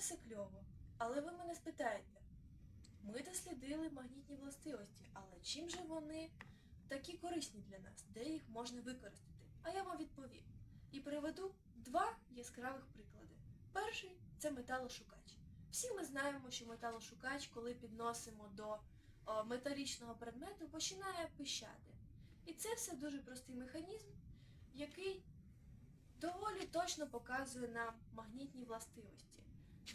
все кльово, але ви мене спитаєте. Ми дослідили магнітні властивості, але чим же вони такі корисні для нас, де їх можна використати? А я вам відповім. І приведу два яскравих приклади. Перший це металошукач. Всі ми знаємо, що металошукач, коли підносимо до металічного предмету, починає пищати. І це все дуже простий механізм, який доволі точно показує нам магнітні властивості.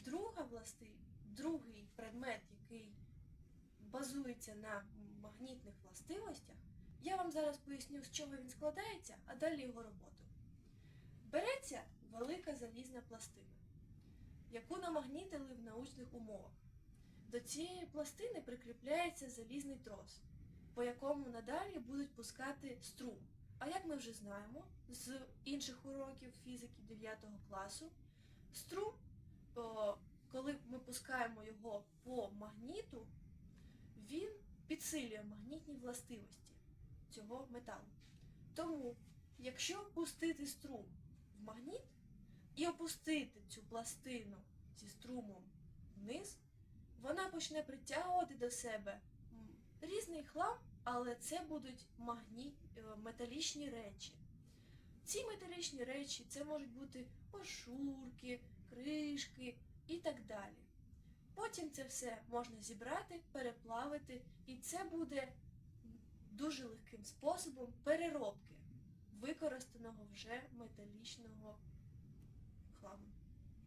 Друга власти... Другий предмет, який базується на магнітних властивостях, я вам зараз поясню, з чого він складається, а далі його роботу. Береться велика залізна пластина, яку намагнітили в научних умовах. До цієї пластини прикріпляється залізний трос, по якому надалі будуть пускати струм. А як ми вже знаємо з інших уроків фізики 9 класу, струм, коли ми пускаємо його по магніту, він підсилює магнітні властивості цього металу. Тому, якщо пустити струм в магніт і опустити цю пластину зі струмом вниз, вона почне притягувати до себе різний хлам, але це будуть магні... е, металічні речі. Ці металічні речі це можуть бути пашурки, кришки і так далі. Потім це все можна зібрати, переплавити, і це буде дуже легким способом переробки використаного вже металічного хламу.